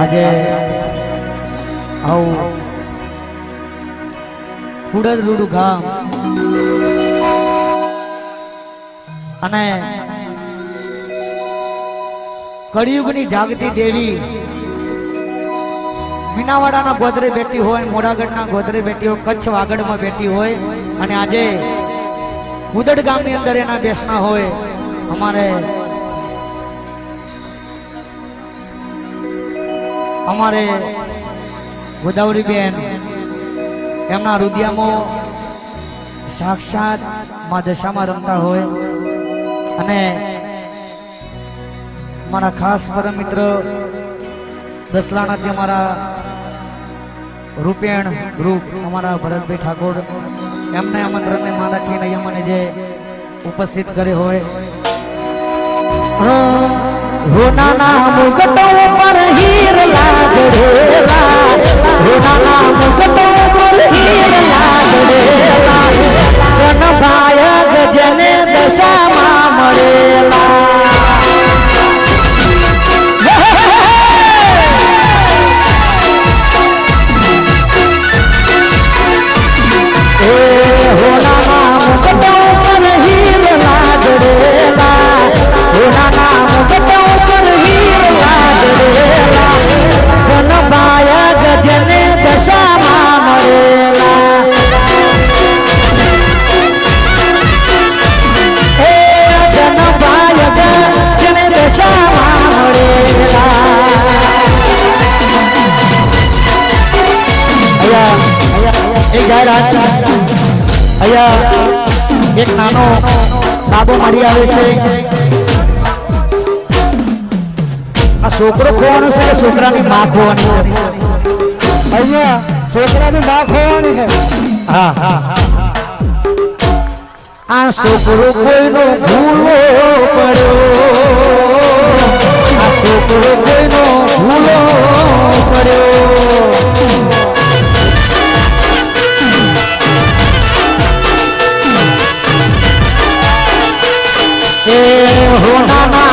આજે આવું કુડરરૂડુ ગામ. અને કળિયુગની જાગતી દેવી મીનાવાડાના ગોદરે બેઠી હોય, મોડાગઢના ગોદરે બેઠી હોય, કચ્છ વાગડમાં બેઠી હોય, અને આજે ઉદડ ગામની અંદર એના બેસના હોય, અમારે અમારે ગોદાવરી બેન, એમના રુદિયામાં સાક્ષાતમાં દશામાં રમતા હોય. અને મારા ખાસ પરમ મિત્ર દસલાણાથી અમારા રૂપેણ ગ્રુપ, અમારા ભરતભાઈ ઠાકોર, એમને આમંત્રણને માં રાખીને અહીંયા મને જે ઉપસ્થિત કરે હોય. હોનાના મુગટો પર હીર લાગડેલા. હોનાના મુગટો એક નાનો બાબો મળી આવે છે આ છોકરો ખોવાનો છે કે છોકરાની માં ખોવાની છે અહીંયા છોકરાની માં ખોવાની છે હા આ છોકરો કોઈનો ભૂલો પડ્યો. એ હોનાના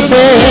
você.